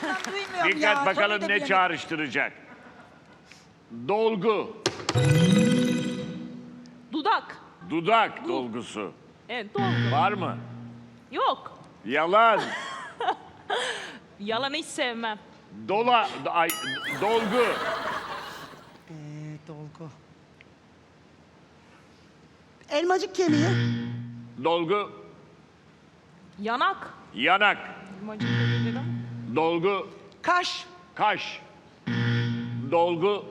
Telefondan duymuyorum ya. Dikkat bakalım ne bilemedim. çağrıştıracak. Dolgu, Dudak. dudak dolgusu. Evet dolgu. Var mı? Yok. Yalan, Yalanı hiç sevmem. dola, ay, dolgu, Ee, dolgu. Elmacık kemiği. dolgu, Yanak. yanak, Elmacık da dedim. Dolgu, Kaş. kaş, dolgu,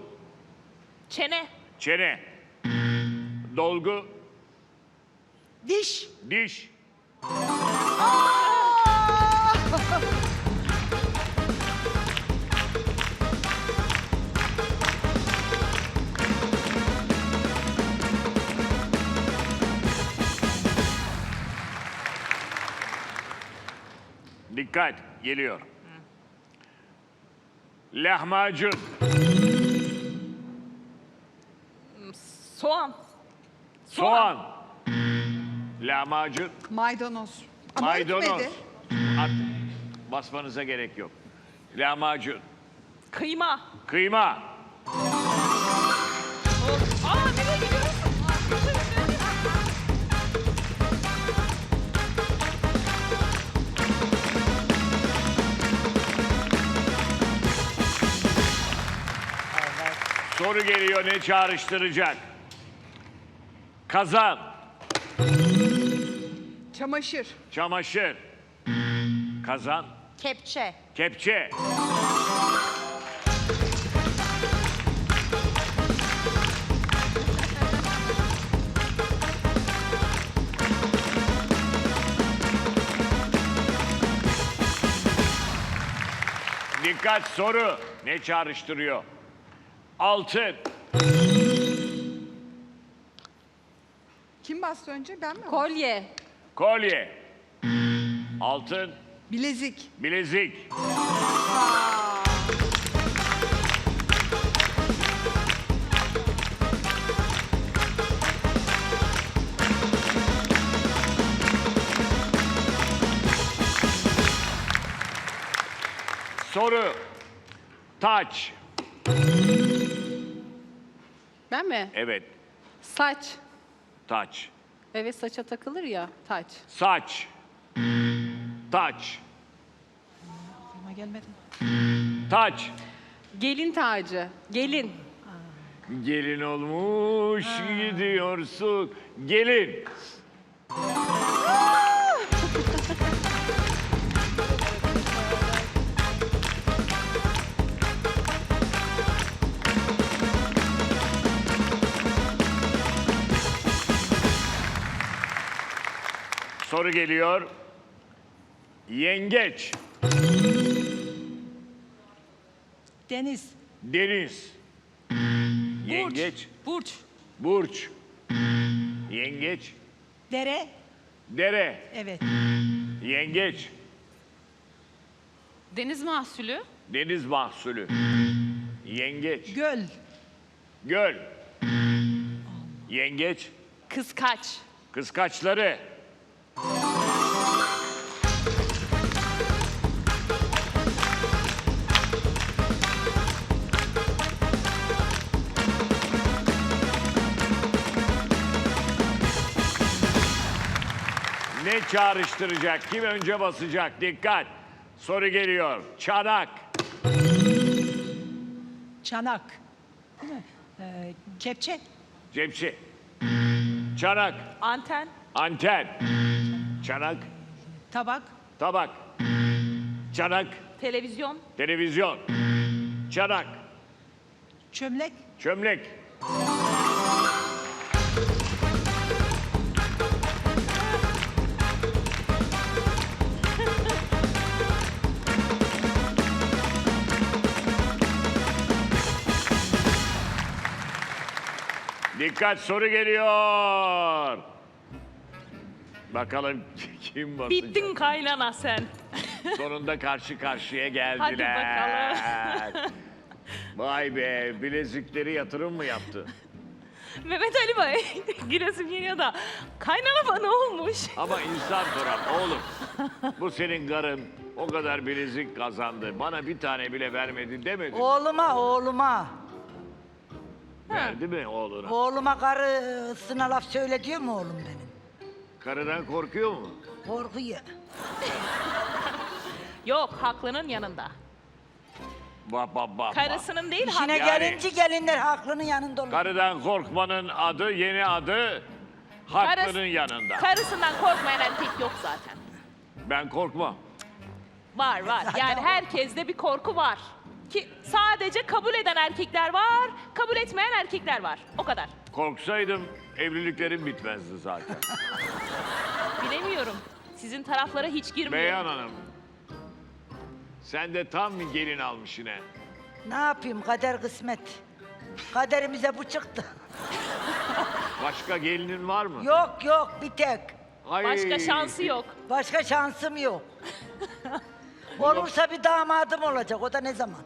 Çene. çene, dolgu, Diş. diş, Dikkat geliyor. Lahmacun, Soğan. soğan, lahmacun, Maydanoz. Ama maydanoz. At, basmanıza gerek yok. Lahmacun, Kıyma. kıyma, Soru geliyor ne çağrıştıracak? Kazan, Çamaşır. çamaşır, kazan, Kepçe. kepçe, Dikkat soru ne çağrıştırıyor? Altın, Kim bastı önce? Ben mi? Kolye. kolye, altın, Bilezik. bilezik, Soru. Taç. Ben mi? Evet, Saç. taç. Evet saça takılır ya taç. Saç. Taç. Ama gelmedi. Taç. Gelin tacı. Gelin. Gelin olmuş gidiyorsun. Gelin. Soru geliyor. Yengeç, Deniz. deniz. Yengeç, Burç. burç. Yengeç, Dere. dere. Evet. Yengeç, Deniz mahsulü. deniz mahsulü. Yengeç, Göl. göl. Yengeç, Kıskaç. kıskaçları. Ne çağrıştıracak? Kim önce basacak? Dikkat. Soru geliyor. Çanak, Çanak. Değil mi? Ee, kepçe. cepçi. Çanak, Anten. anten. Çanak, Tabak. tabak. Çanak, Televizyon. televizyon. Çanak, Çömlek. çömlek. Dikkat soru geliyor. Bakalım kim basacak. Bittin kaynana sen. Sonunda karşı karşıya geldiler. Hadi bakalım. Vay be bilezikleri yatırım mı yaptı? Mehmet Ali Bey. Gülesim geliyor da. Kaynana bana olmuş. Ama insan sorar oğlum. Bu senin karın. O kadar bilezik kazandı. Bana bir tane bile vermedi demedi. Oğluma, oğluma. Verdi mi oğluna? Oğluma karısına laf söyle diyor mu oğlum benim? Karıdan korkuyor mu? Korkuyor. Yok haklının yanında. Bak bak bak. Karısının değil İşine hak. Yani- gelince gelinler haklının yanında olur. Karıdan korkmanın adı, yeni adı haklının Karıs- yanında. Karısından korkmayan erkek yok zaten. ben korkmam. Var var. Yani herkeste bir korku var. Ki sadece kabul eden erkekler var, kabul etmeyen erkekler var. O kadar. Korksaydım evliliklerim bitmezdi zaten. Bilemiyorum. Sizin taraflara hiç girmiyorum. Beyhan Hanım. Sen de tam bir gelin almış yine. Ne yapayım kader kısmet. Kaderimize bu çıktı. Başka gelinin var mı? Yok yok bir tek. Ay. Başka şansı yok. Başka şansım yok. Olursa bir damadım olacak. O da ne zaman?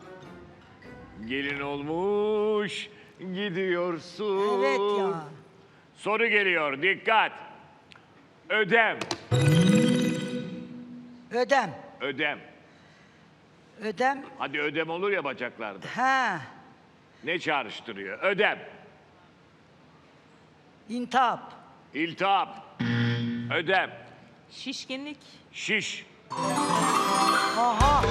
Gelin olmuş, gidiyorsun. Evet ya. Soru geliyor, dikkat. Ödem, Ödem. ödem. Ödem. Hadi ödem olur ya bacaklarda. Ha. Ne çağrıştırıyor? Ödem, İntihap. iltihap, ödem, Şişkinlik. şiş, Aha.